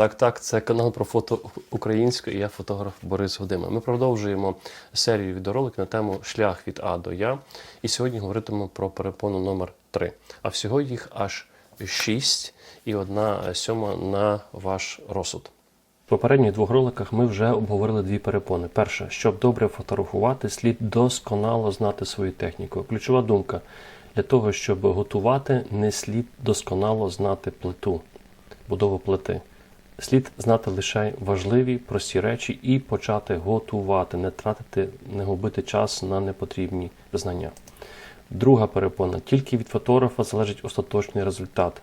Так, так, це канал про фото українською. Я фотограф Борис Годима. Ми продовжуємо серію відеороликів на тему Шлях від А до Я. І сьогодні говоритимемо про перепону номер 3 А всього їх аж 6 і одна сьома на ваш розсуд. В попередніх двох роликах ми вже обговорили дві перепони. Перше, щоб добре фотографувати, слід досконало знати свою техніку. Ключова думка для того, щоб готувати, не слід досконало знати плиту, будову плити. Слід знати лише важливі прості речі і почати готувати, не тратити, не губити час на непотрібні знання. Друга перепона: тільки від фотографа залежить остаточний результат.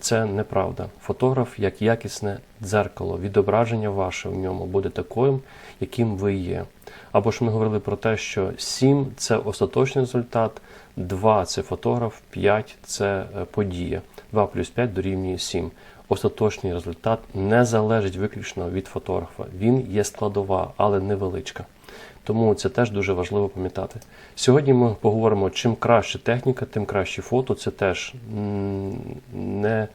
Це неправда. Фотограф, як якісне дзеркало, відображення ваше в ньому буде таким, яким ви є. Або ж ми говорили про те, що 7 це остаточний результат, 2 це фотограф, 5 це е, подія. 2 плюс 5 дорівнює 7. Остаточний результат не залежить виключно від фотографа. Він є складова, але невеличка. Тому це теж дуже важливо пам'ятати. Сьогодні ми поговоримо, чим краще техніка, тим краще фото. Це теж не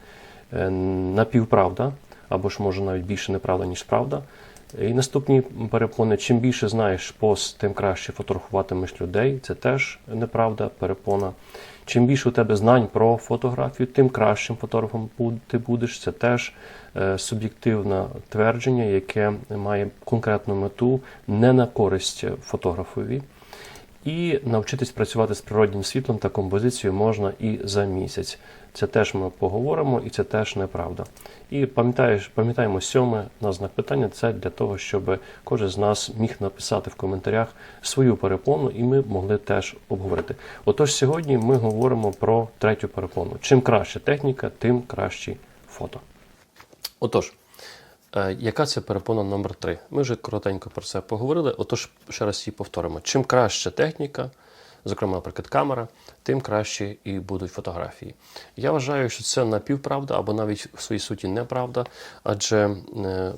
е, напівправда, або ж може навіть більше неправда, ніж правда. І наступні перепони: чим більше знаєш пост, тим краще фотографуватимеш людей. Це теж неправда, перепона. Чим більше у тебе знань про фотографію, тим кращим фотографом ти будеш. Це теж е, суб'єктивне твердження, яке має конкретну мету не на користь фотографові. І навчитись працювати з природнім світлом та композицією можна і за місяць. Це теж ми поговоримо, і це теж неправда. І пам'ятаєш, пам'ятаємо сьоме на знак питання. Це для того, щоб кожен з нас міг написати в коментарях свою перепону, і ми могли теж обговорити. Отож, сьогодні ми говоримо про третю перепону. Чим краще техніка, тим кращі фото. Отож, Яка це перепона номер 3 Ми вже коротенько про це поговорили. Отож, ще раз її повторимо. Чим краща техніка, зокрема, наприклад, камера, тим краще і будуть фотографії. Я вважаю, що це напівправда або навіть в своїй суті неправда, адже е,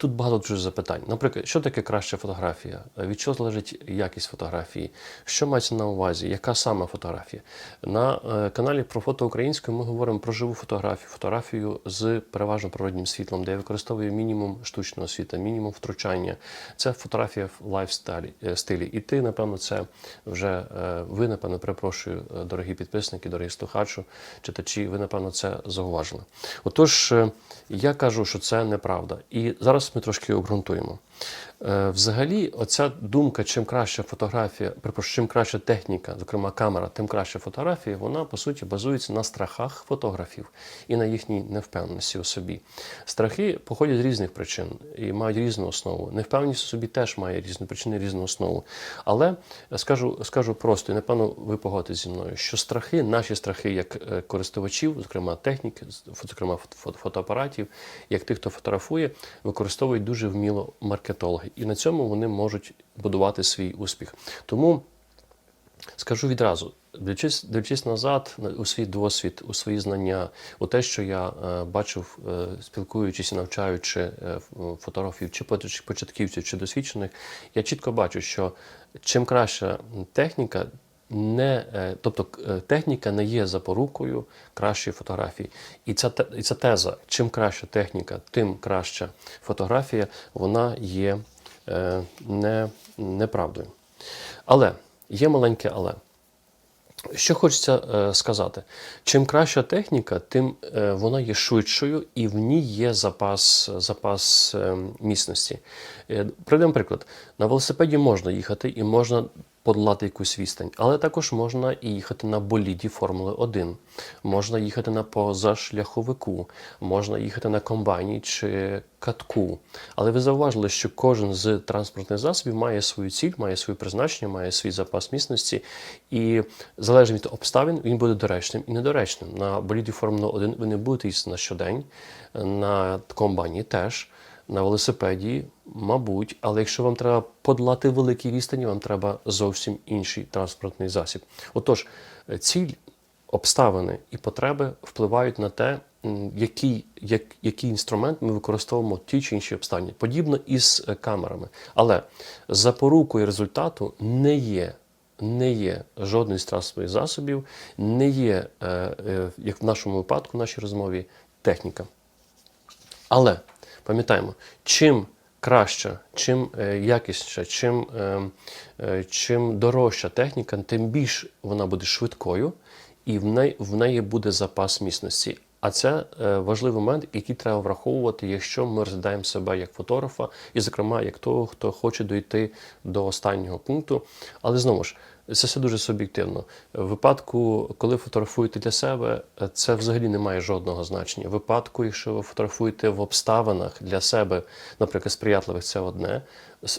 тут багато дуже запитань. Наприклад, що таке краща фотографія? Від чого залежить якість фотографії? Що мається на увазі? Яка саме фотографія? На е, каналі про фото українською ми говоримо про живу фотографію, фотографію з переважно природнім світлом, де я використовую мінімум штучного світла, мінімум втручання. Це фотографія в лайфстайлі е. І ти, напевно, це вже е, ви, напевно, перепрошую, дорогі підписники, дорогі слухачу, читачі, ви, напевно, це зауважили. Отож, я кажу, що це неправда. І зараз ми трошки обґрунтуємо. Е, Взагалі, оця думка, чим краща фотографія, припрошую, чим краща техніка, зокрема камера, тим краща фотографія, вона по суті базується на страхах фотографів і на їхній невпевненості у собі. Страхи походять з різних причин і мають різну основу. Невпевненість у собі теж має різні причини, різну основу. Але скажу, скажу просто, і напевно, ви погодитесь зі мною, що страхи, наші страхи як е, користувачів, зокрема техніки, зокрема фото- фотоапаратів, як тих, хто фотографує, використовують дуже вміло маркетологи. І на цьому вони можуть будувати свій успіх. Тому скажу відразу. Дивлячись, дивлячись назад у свій досвід, у свої знання, у те, що я е, бачив, е, спілкуючись навчаючи е, фотографів, чи початківців, чи досвідчених, я чітко бачу, що чим краща техніка, не, е, тобто е, техніка не є запорукою кращої фотографії. І ця, і ця теза, чим краща техніка, тим краща фотографія, вона є е, не, неправдою. Але є маленьке але. Що хочеться сказати, чим краща техніка, тим вона є швидшою і в ній є запас, запас е, міцності. Приведемо приклад: на велосипеді можна їхати і можна подолати якусь відстань, але також можна і їхати на боліді Формули 1, можна їхати на позашляховику, можна їхати на комбайні чи катку. Але ви зауважили, що кожен з транспортних засобів має свою ціль, має своє призначення, має свій запас міцності, і залежно від обставин він буде доречним і недоречним. На боліді Формули 1 ви не будете їсти на щодень, на комбайні теж. На велосипеді, мабуть, але якщо вам треба подолати великі відстані, вам треба зовсім інший транспортний засіб. Отож, ціль, обставини і потреби впливають на те, який, як, який інструмент ми використовуємо в тій чи іншій обставині. Подібно із е, камерами. Але запорукою результату не є. Не є жодний з транспортних засобів, не є, е, е, як в нашому випадку, в нашій розмові, техніка. Але пам'ятаємо, чим краща, чим е, якісніша, чим, е, е, чим дорожча техніка, тим більш вона буде швидкою і в неї, в неї буде запас міцності. А це важливий момент, який треба враховувати, якщо ми розглядаємо себе як фотографа, і, зокрема, як того, хто хоче дійти до останнього пункту. Але знову ж, це все дуже суб'єктивно. В випадку, коли фотографуєте для себе, це взагалі не має жодного значення. В випадку, якщо ви фотографуєте в обставинах для себе, наприклад, сприятливих, це одне.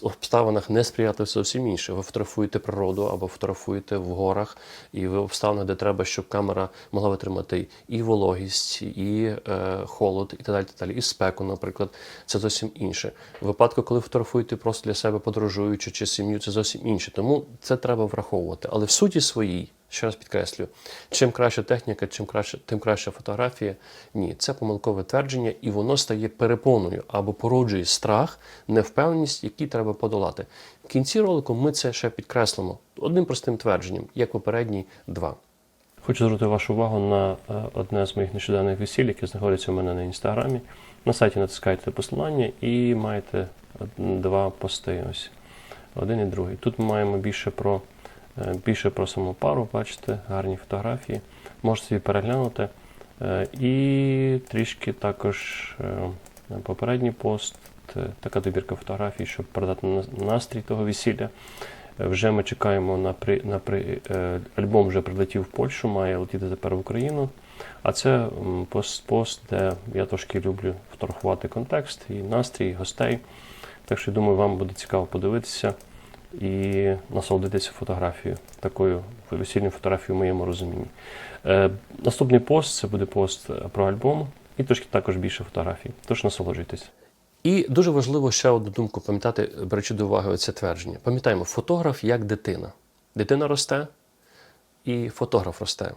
Обставинах несприятливих це зовсім інше. Ви фотографуєте природу або фотографуєте в горах, і в обставинах, де треба, щоб камера могла витримати і вологість, і е, холод, і так далі, далі, і спеку, наприклад, це зовсім інше. В випадку, коли фотографуєте просто для себе подорожуючи чи сім'ю, це зовсім інше. Тому це треба враховувати. Але в суті своїй, ще раз підкреслюю, чим краща техніка, чим краще, тим краща фотографія. Ні, це помилкове твердження, і воно стає перепоною або породжує страх, невпевненість, які треба подолати. В кінці ролику ми це ще підкреслимо одним простим твердженням, як попередні два. Хочу звернути вашу увагу на е, одне з моїх нещодавних весіль, яке знаходиться у мене на інстаграмі. На сайті натискаєте посилання і маєте два пости. Ось один і другий. Тут ми маємо більше про, більше про саму пару, бачите, гарні фотографії. Можете собі переглянути. Е, І трішки також е, попередній пост, е, така добірка фотографій, щоб передати настрій того весілля. Е, Вже ми чекаємо на при, на при, е, альбом вже прилетів в Польщу, має летіти тепер в Україну. А це пост, пост, де я трошки люблю фотографувати контекст і настрій, і гостей. Так що думаю, вам буде цікаво подивитися і насолодитися фотографією, такою весільною фотографією в моєму розумінні. Е, наступний пост це буде пост е, про альбом і трошки також більше фотографій. Тож насолоджуйтесь. І дуже важливо ще одну думку пам'ятати, беручи до уваги це твердження. Пам'ятаємо, фотограф як дитина. Дитина росте, і фотограф росте.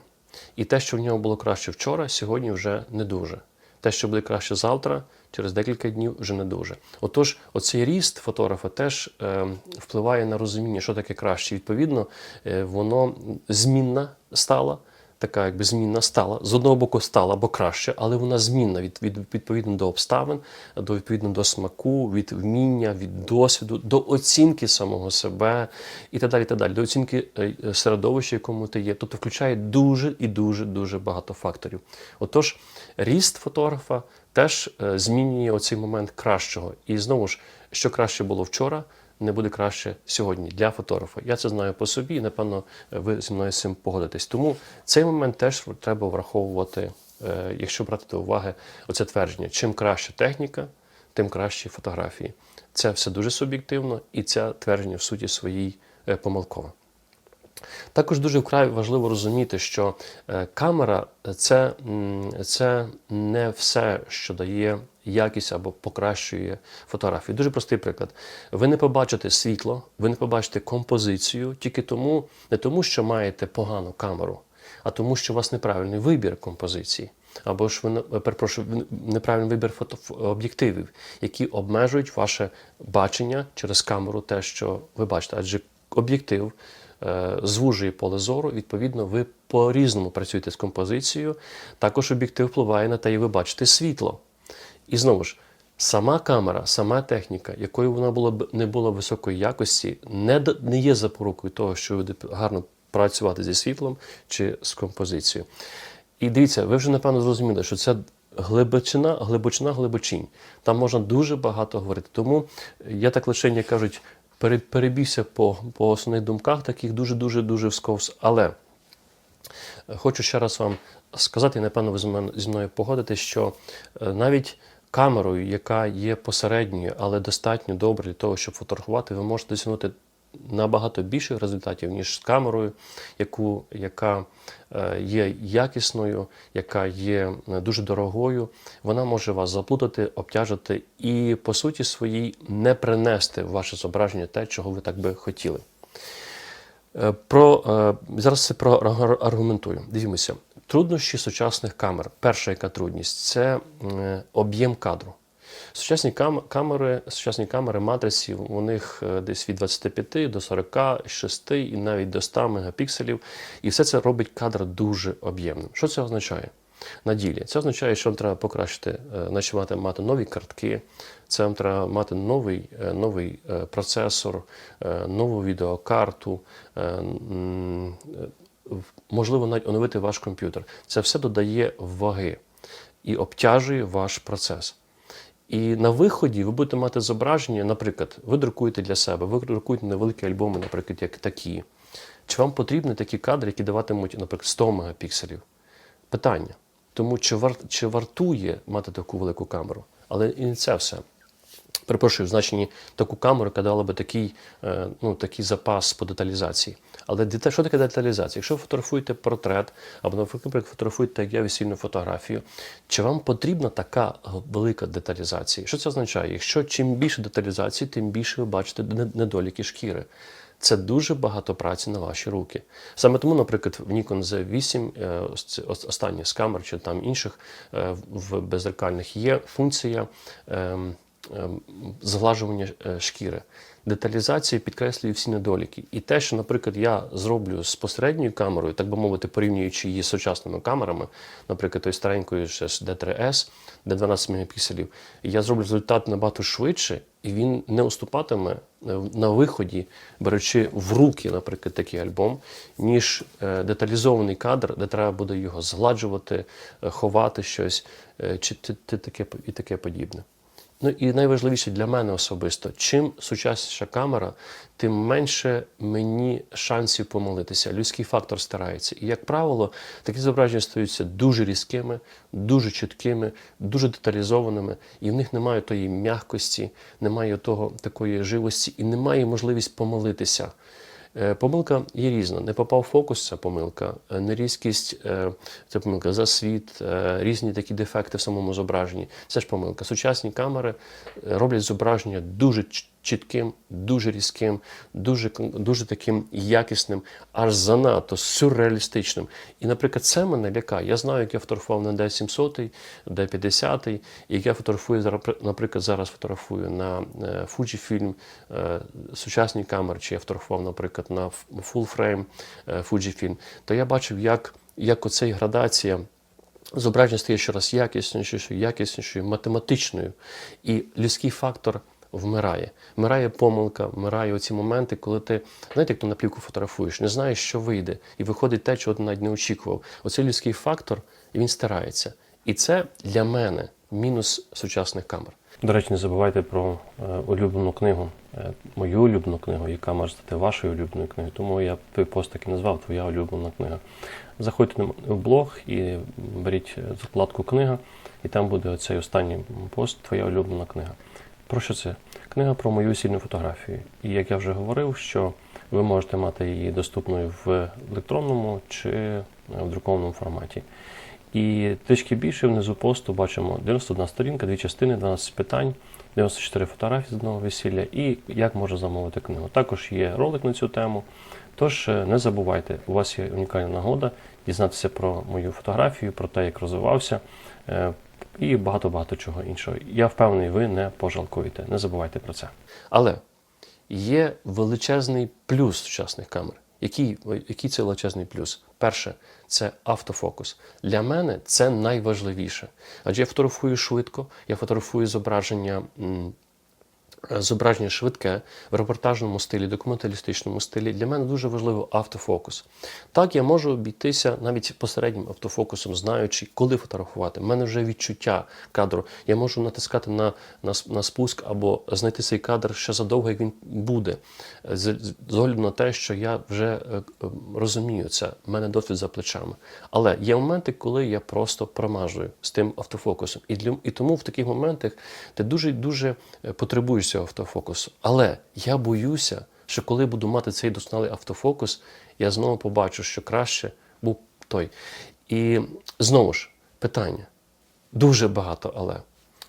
І те, що в нього було краще вчора, сьогодні вже не дуже. Те, що буде краще завтра, через декілька днів вже не дуже. Отож, оцей ріст фотографа теж е, впливає на розуміння, що таке краще. Відповідно, е, воно змінна стала, така якби змінна стала. З одного боку стала, бо краще, але вона змінна від, від, відповідно до обставин, до відповідно до смаку, від вміння, від досвіду, до оцінки самого себе і так далі. так далі, До оцінки е, середовища, якому ти є. Тобто включає дуже і дуже дуже багато факторів. Отож, ріст фотографа теж е, змінює оцей момент кращого. І знову ж, що краще було вчора, не буде краще сьогодні для фотографа. Я це знаю по собі, і напевно ви зі мною з цим погодитесь. Тому цей момент теж треба враховувати, е, якщо брати до уваги оце твердження: чим краща техніка, тим кращі фотографії. Це все дуже суб'єктивно, і це твердження в суті своїй е, помилкове. Також дуже вкрай важливо розуміти, що е, камера це, це не все, що дає якість або покращує фотографію. Дуже простий приклад. Ви не побачите світло, ви не побачите композицію тільки тому, не тому, що маєте погану камеру, а тому, що у вас неправильний вибір композиції. Або ж ви не- перепрошую, неправильний вибір фото об'єктивів, які обмежують ваше бачення через камеру, те, що ви бачите. Адже об'єктив е, звужує поле зору, відповідно, ви по-різному працюєте з композицією. Також об'єктив впливає на те, і ви бачите світло. І знову ж, сама камера, сама техніка, якою вона була б не була високої якості, не, не є запорукою того, що ви гарно працювати зі світлом чи з композицією. І дивіться, ви вже напевно зрозуміли, що це глибочина, глибочина, глибочинь. Там можна дуже багато говорити. Тому я так лише, як кажуть, перебігся по, по основних думках, таких дуже-дуже дуже всковз. Але Хочу ще раз вам сказати, і напевно ви зі мною- погодите, що е, навіть камерою, яка є посередньою, але достатньо добре для того, щоб фотографувати, ви можете досягнути набагато більших результатів, ніж з камерою, яку, яка е, є якісною, яка є е, дуже дорогою. Вона може вас заплутати, обтяжити і, по суті своїй, не принести в ваше зображення те, чого ви так би хотіли. Е, Про, зараз це про аргументую. Дивімося. Труднощі сучасних камер. Перша яка трудність це об'єм кадру. Сучасні кам- камери, сучасні камери матриці, у них е, десь від 25 до 46 і навіть до 100 мегапікселів. І все це робить кадр дуже об'ємним. Що це означає? на ділі. Це означає, що вам треба покращити, е, значить, мати, мати нові картки, це вам треба мати новий, е, новий процесор, нову відеокарту, можливо, навіть оновити ваш комп'ютер. Це все додає ваги і обтяжує ваш процес. І на виході ви будете мати зображення, наприклад, ви друкуєте для себе, ви друкуєте невеликі альбоми, наприклад, як такі. Чи вам потрібні такі кадри, які даватимуть, наприклад, 100 мегапікселів? Питання. Тому чи, вар, чи вартує мати таку велику камеру? Але і не це все. Перепрошую, значенні таку камеру, яка дала би такий, е, ну, такий запас по деталізації. Але дета- що таке деталізація? Якщо ви фотографуєте портрет, або, наприклад, фотографуєте, як я весільну фотографію, чи вам потрібна така велика деталізація? Що це означає? Якщо чим більше деталізації, тим більше ви бачите недоліки шкіри. Це дуже багато праці на ваші руки. Саме тому, наприклад, в Nikon Z8, е, ось це ос- останній з камер чи там інших е, в беззеркальних є функція ем, зглажування е, шкіри. Деталізація підкреслює всі недоліки. І те, що, наприклад, я зроблю з посередньою камерою, так би мовити, порівнюючи її з сучасними камерами, наприклад, той старенькою ще з D3S, де 12 мегапікселів, я зроблю результат набагато швидше, і він не уступатиме е, на виході, беручи в руки, наприклад, такий альбом, ніж е, деталізований кадр, де треба буде його згладжувати, е, ховати щось, е, чи таке і таке подібне. Ну і найважливіше для мене особисто, чим сучасніша камера, тим менше мені шансів помилитися. Людський фактор старається. І, як правило, такі зображення стаються дуже різкими, дуже чіткими, дуже деталізованими, і в них немає тої м'якості, немає того такої живості і немає можливість помилитися. Е, Помилка є різна. Не попав в фокус це помилка, е, нерізкість е, це помилка, засвіт, різні такі дефекти в самому зображенні. Це ж помилка. Сучасні камери роблять зображення дуже чітким, дуже різким, дуже, дуже таким якісним, аж занадто сюрреалістичним. І, наприклад, це мене лякає. Я знаю, як я фотографував на D700, D50, як я фотографую, наприклад, зараз фотографую на е, Fujifilm е, сучасні камери, чи я фотографував, наприклад, на full frame е, Fujifilm, то я бачив, як, як оцей градація зображення стає щораз якіснішою, якіснішою, математичною. І людський фактор вмирає. Вмирає помилка, вмирає оці моменти, коли ти, знаєте, як ти на плівку фотографуєш, не знаєш, що вийде, і виходить те, чого ти навіть не очікував. Оцей людський фактор, він стирається. І це для мене мінус сучасних камер. До речі, не забувайте про е, улюблену книгу, е, мою улюблену книгу, яка може стати вашою улюбленою книгою. Тому я той пост так і назвав Твоя улюблена книга. Заходьте в блог і беріть е, закладку книга, і там буде оцей останній пост Твоя улюблена книга. Про що це? Книга про мою сільну фотографію. І як я вже говорив, що ви можете мати її доступною в електронному чи е, в друкованому форматі. І трішки більше внизу посту бачимо 91 сторінка, дві частини, 12 питань, 94 фотографії з одного весілля і як можна замовити книгу. Також є ролик на цю тему. Тож е, не забувайте, у вас є унікальна нагода дізнатися про мою фотографію, про те, як розвивався, е, і багато-багато чого іншого. Я впевнений, ви не пожалкуєте. Не забувайте про це. Але є величезний плюс сучасних камер. Який, який це величезний плюс? Перше, це автофокус. Для мене це найважливіше. Адже я фотографую швидко, я фотографую зображення. Е, Зображення швидке в репортажному стилі, документалістичному стилі. Для мене дуже важливо автофокус. Так, я можу обійтися навіть посереднім автофокусом, знаючи, коли фотографувати. У мене вже відчуття кадру. Я можу натискати на, на, на спуск або знайти цей кадр ще задовго, як він буде. З, з з огляду на те, що я вже е, е, розумію це, в мене досвід за плечами. Але є моменти, коли я просто промажую з тим автофокусом. І, для, і тому в таких моментах ти дуже дуже е, потребуєш цього автофокусу. Але я боюся, що коли буду мати цей досконалий автофокус, я знову побачу, що краще був той. І знову ж питання. Дуже багато але.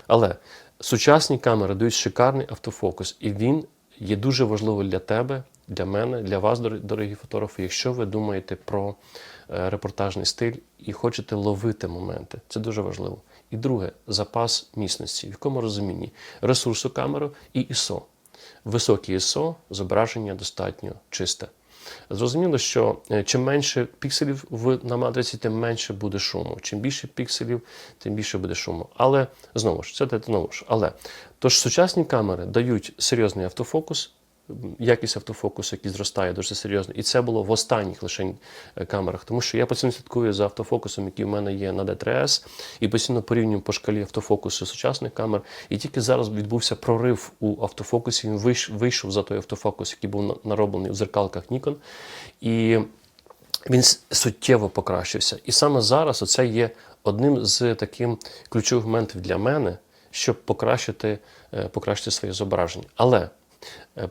Але сучасні камери дають шикарний автофокус, і він є дуже важливий для тебе, для мене, для вас, дорогі фотографи, якщо ви думаєте про е, репортажний стиль і хочете ловити моменти. Це дуже важливо. І друге, запас міцності. В якому розумінні? Ресурсу камеру і ISO. Високе ISO, зображення достатньо чисте. Зрозуміло, що е, чим менше пікселів на матриці, тим менше буде шуму. Чим більше пікселів, тим більше буде шуму. Але знову ж, це знову ж. Але тож сучасні камери дають серйозний автофокус, якість автофокусу, який зростає дуже серйозно. І це було в останніх лише е, камерах, тому що я постійно слідкую за автофокусом, який в мене є на D3S, і постійно порівнюю по шкалі автофокусу сучасних камер. І тільки зараз відбувся прорив у автофокусі. Він вийшов за той автофокус, який був нароблений у зеркалках Nikon. І він суттєво покращився. І саме зараз оце є одним з таких ключових моментів для мене, щоб покращити, е, покращити своє зображення. Але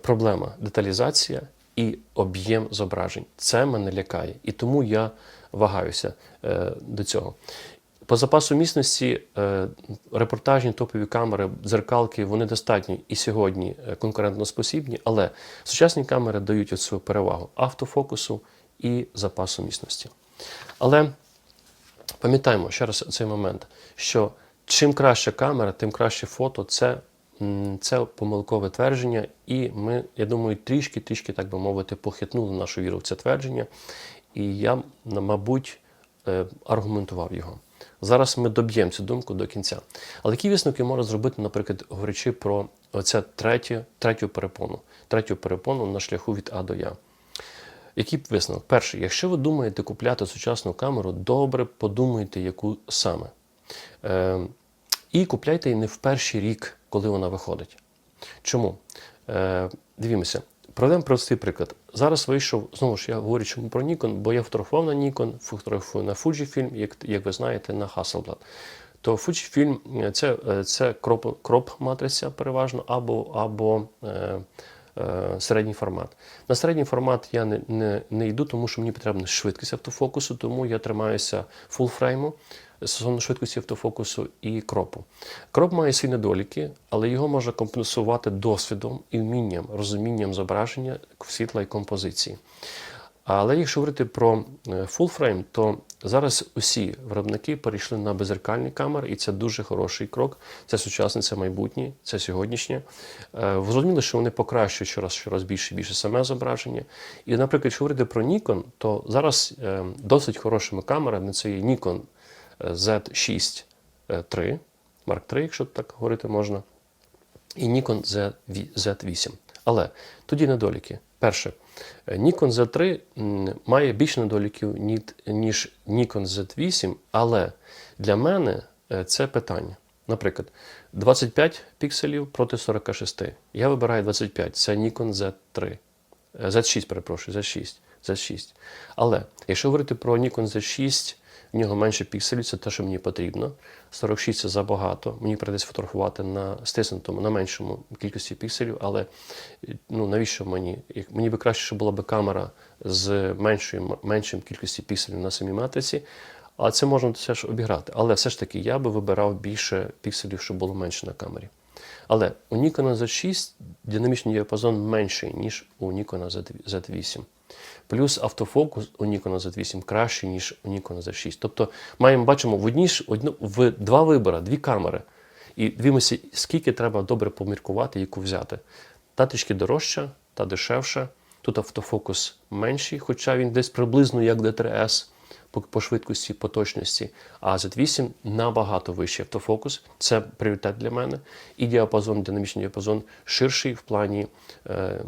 проблема деталізація і об'єм зображень. Це мене лякає. І тому я вагаюся е, до цього. По запасу міцності е, репортажні топові камери, дзеркалки, вони достатньо і сьогодні е, конкурентно спосібні, але сучасні камери дають оцю перевагу автофокусу і запасу міцності. Але пам'ятаємо ще раз цей момент, що чим краща камера, тим краще фото. Це, це помилкове твердження, і ми, я думаю, трішки, трішки, так би мовити, похитнули нашу віру в це твердження. І я, мабуть, е, аргументував його. Зараз ми доб'ємо цю думку до кінця. Але які висновки можна зробити, наприклад, говорячи про оце третє, третю перепону, третю перепону на шляху від А до Я. Який висновок? Перший, якщо ви думаєте купляти сучасну камеру, добре подумайте, яку саме. Е, і купляйте її не в перший рік, коли вона виходить. Чому? Е, дивімося. Проведемо простий приклад. Зараз вийшов, знову ж я говорю чому про Nikon, бо я фотографував на Nikon, фотографую на Fujifilm, як, як ви знаєте, на Hasselblad. То Fujifilm е, це, е, це кроп, кроп матриця переважно, або, або е, е, середній формат. На середній формат я не, не, не йду, тому що мені потрібна швидкість автофокусу, тому я тримаюся фулфрейму стосовно швидкості автофокусу і кропу. Кроп має свої недоліки, але його можна компенсувати досвідом і вмінням, розумінням зображення світла і композиції. Але якщо говорити про frame, то зараз усі виробники перейшли на беззеркальні камери, і це дуже хороший крок. Це сучасне, це майбутнє, це сьогоднішнє. Е, Зрозуміло, що вони покращують щораз щораз більше і більше саме зображення. І, наприклад, якщо говорити про Nikon, то зараз е, досить хорошими камерами це є Nikon Z6 III, Mark III, якщо так говорити можна і Nikon Z- Z8. Але тоді недоліки. Перше, е, Nikon Z3 має більше недоліків, ніж Nikon Z8, але для мене е, це питання. Наприклад, 25 пікселів проти 46. Я вибираю 25, це Nikon Z3. Е, Z6, перепрошую, Z6. Z6. Але якщо говорити про Nikon Z6, в нього менше пікселів, це те, що мені потрібно. 46 це забагато. Мені прийдеться фотографувати на стиснутому, на меншому кількості пікселів, але е, ну, навіщо мені? Мені би краще, щоб була б камера з меншою, меншим кількістю пікселів на самій матриці, а це можна все ж обіграти. Але все ж таки я би вибирав більше пікселів, щоб було менше на камері. Але у Nikon Z6 динамічний діапазон менший, ніж у Nikon Z8. Плюс автофокус у Nikon Z8 кращий, ніж у Nikon Z6. Тобто маємо, бачимо в одні ж одну, в два вибори, дві камери. І дивимося, скільки треба добре поміркувати, яку взяти. Та трішки дорожча, та дешевша. Тут автофокус менший, хоча він десь приблизно як D3S по, швидкості, по точності. А Z8 набагато вищий автофокус. Це пріоритет для мене. І діапазон, динамічний діапазон ширший в плані е,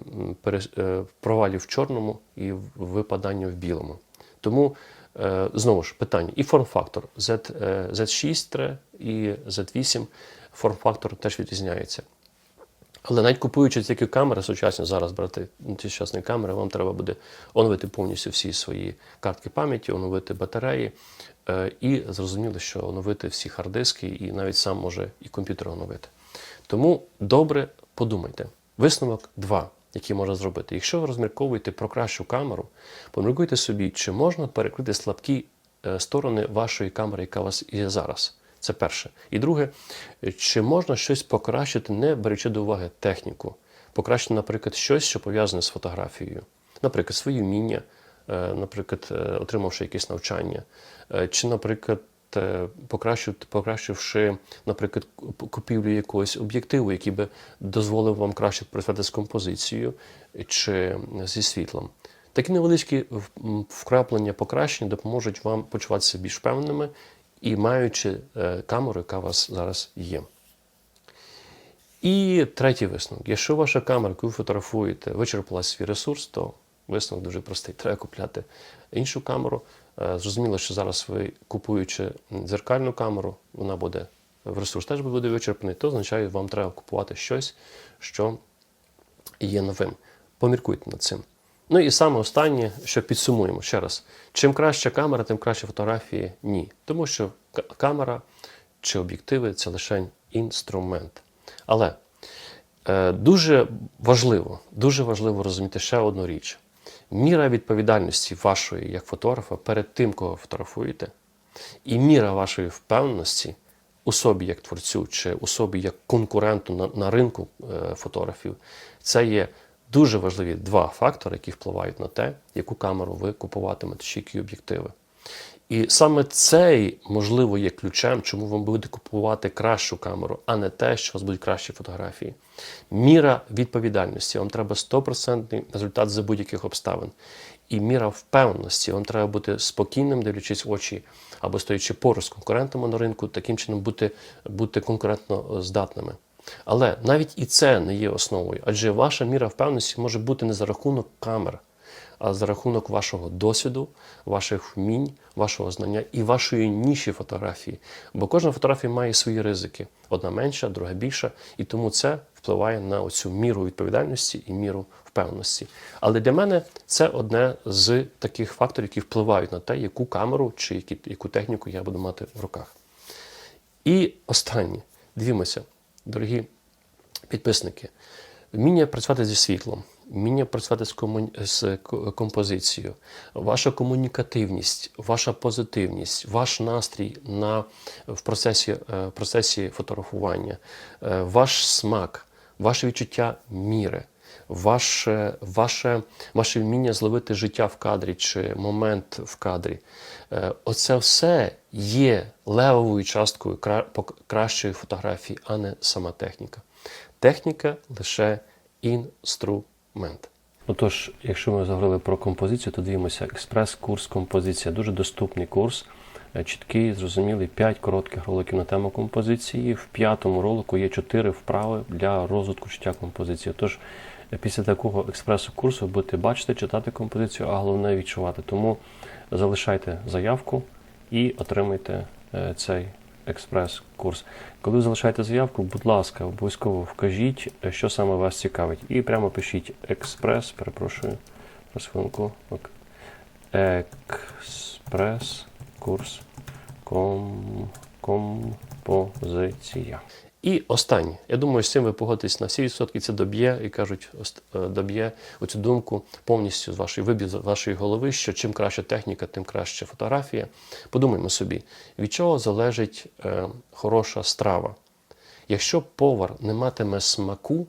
е, провалів в чорному і випадання в білому. Тому е, знову ж питання: і форм-фактор Z, е, Z6 і Z8 форм-фактор теж відрізняється. Але навіть купуючи такі камери сучасні, зараз брати ці сучасні камери, вам треба буде оновити повністю всі свої картки пам'яті, оновити батареї. е, І зрозуміло, що оновити всі хардиски, і навіть сам може і комп'ютер оновити. Тому добре подумайте. Висновок 2, який можна зробити. Якщо ви розмірковуєте про кращу камеру, поміркуйте собі, чи можна перекрити слабкі е, сторони вашої камери, яка у вас є зараз. Це перше. І друге, чи можна щось покращити, не беручи до уваги техніку, покращити, наприклад, щось, що пов'язане з фотографією, наприклад, свої вміння, е, наприклад, е, отримавши якесь навчання, е, чи, наприклад, покращивши, наприклад, купівлю якогось об'єктиву, який би дозволив вам краще працювати з композицією чи зі світлом. Такі невеличкі вкраплення покращення допоможуть вам почуватися більш впевненими і маючи е, камеру, яка у вас зараз є. І третій висновок. Якщо ваша камера, яку ви фотографуєте, вичерпала свій ресурс, то висновок дуже простий. Треба купляти іншу камеру. Е, Зрозуміло, що зараз ви купуючи дзеркальну камеру, вона буде в ресурс теж буде вичерпаний, то означає, вам треба купувати щось, що є новим. Поміркуйте над цим. Ну і саме останнє, що підсумуємо ще раз: чим краща камера, тим краще фотографії ні. Тому що камера чи об'єктиви це лише інструмент. Але е, дуже важливо, дуже важливо розуміти ще одну річ: міра відповідальності вашої як фотографа перед тим, кого фотографуєте, і міра вашої впевненості у собі як творцю, чи у собі як конкуренту на, на ринку е, фотографів, це є дуже важливі два фактори, які впливають на те, яку камеру ви купуватимете, чи які об'єктиви. І саме цей, можливо, є ключем, чому ви будете купувати кращу камеру, а не те, що у вас будуть кращі фотографії. Міра відповідальності. Вам треба 100% результат за будь-яких обставин. І міра впевненості. Вам треба бути спокійним, дивлячись в очі, або стоячи поруч з конкурентами на ринку, таким чином бути, бути конкурентно здатними. Але навіть і це не є основою, адже ваша міра впевненості може бути не за рахунок камер, а за рахунок вашого досвіду, ваших вмінь, вашого знання і вашої ніші фотографії. Бо кожна фотографія має свої ризики: одна менша, друга більша, і тому це впливає на оцю міру відповідальності і міру впевненості. Але для мене це одне з таких факторів, які впливають на те, яку камеру чи яку техніку я буду мати в руках. І останнє, дивімося, дорогі підписники, вміння працювати зі світлом, вміння працювати з, кому... з композицією, ваша комунікативність, ваша позитивність, ваш настрій на... в процесі, е, процесі фотографування, е, ваш смак, ваше відчуття міри. Ваше, ваше, ваше вміння зловити життя в кадрі чи момент в кадрі. Е, Оце все є левовою часткою кращої фотографії, а не сама техніка. Техніка лише інструмент. Отож, якщо ми заговорили про композицію, то дивимося експрес-курс композиція. Дуже доступний курс, е, чіткий, зрозумілий, 5 коротких роликів на тему композиції. В п'ятому ролику є 4 вправи для розвитку чуття композиції. Тож після такого експресу-курсу будете бачити, читати композицію, а головне відчувати. Тому залишайте заявку і отримайте е, цей експрес-курс. Коли залишаєте заявку, будь ласка, обов'язково вкажіть, е, що саме вас цікавить. І прямо пишіть експрес, перепрошую, зараз хвилинку. Експрес-курс ком... композиція. І останнє. Я думаю, з цим ви погодитесь на всі відсотки. Це доб'є, і кажуть, е, доб'є оцю думку повністю з вашої вибір з вашої голови, що чим краща техніка, тим краще фотографія. Подумаймо собі, від чого залежить е, хороша страва. Якщо повар не матиме смаку,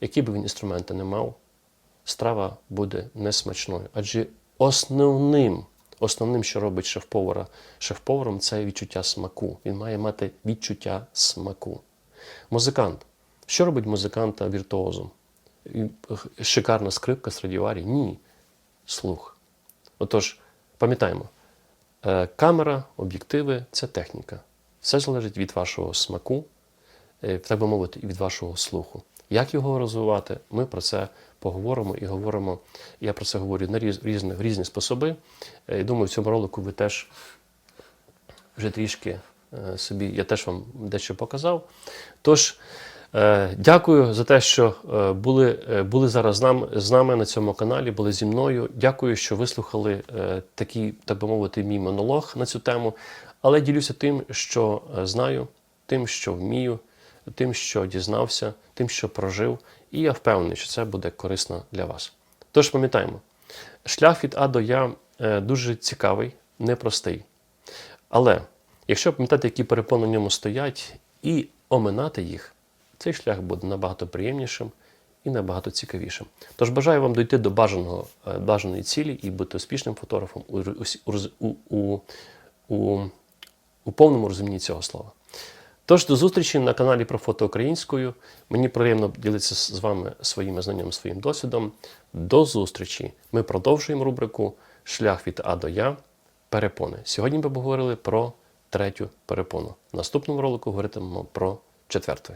які б він інструменти не мав, страва буде несмачною. Адже основним, основним, що робить шеф-повара шеф-поваром, це відчуття смаку. Він має мати відчуття смаку. Музикант. Що робить музиканта віртуозом? Шикарна скрипка Страдіварі? Ні. Слух. Отож, пам'ятаємо, е, камера, об'єктиви це техніка. Все залежить від вашого смаку, е, так би мовити, від вашого слуху. Як його розвивати, ми про це поговоримо і говоримо. Я про це говорю на різ- різні, різні способи. Е, І думаю, в цьому ролику ви теж вже трішки е, собі, я теж вам дещо показав. Тож, е, дякую за те, що були, були зараз з нами, на цьому каналі, були зі мною. Дякую, що вислухали такий, так би мовити, мій монолог на цю тему. Але ділюся тим, що знаю, тим, що вмію, тим, що дізнався, тим, що прожив, і я впевнений, що це буде корисно для вас. Тож пам'ятаємо, шлях від А до Я е, дуже цікавий, непростий. Але якщо пам'ятати, які перепони в ньому стоять, і оминати їх, цей шлях буде набагато приємнішим і набагато цікавішим. Тож бажаю вам дойти до бажаного, е, бажаної цілі і бути успішним фотографом у, у, у, у, у повному розумінні цього слова. Тож до зустрічі на каналі про фото українською. Мені приємно ділитися з вами своїми знаннями, своїм досвідом. До зустрічі! Ми продовжуємо рубрику Шлях від А до Я. Перепони. Сьогодні ми поговорили про третю перепону. В наступному ролику говоритимемо про четверту.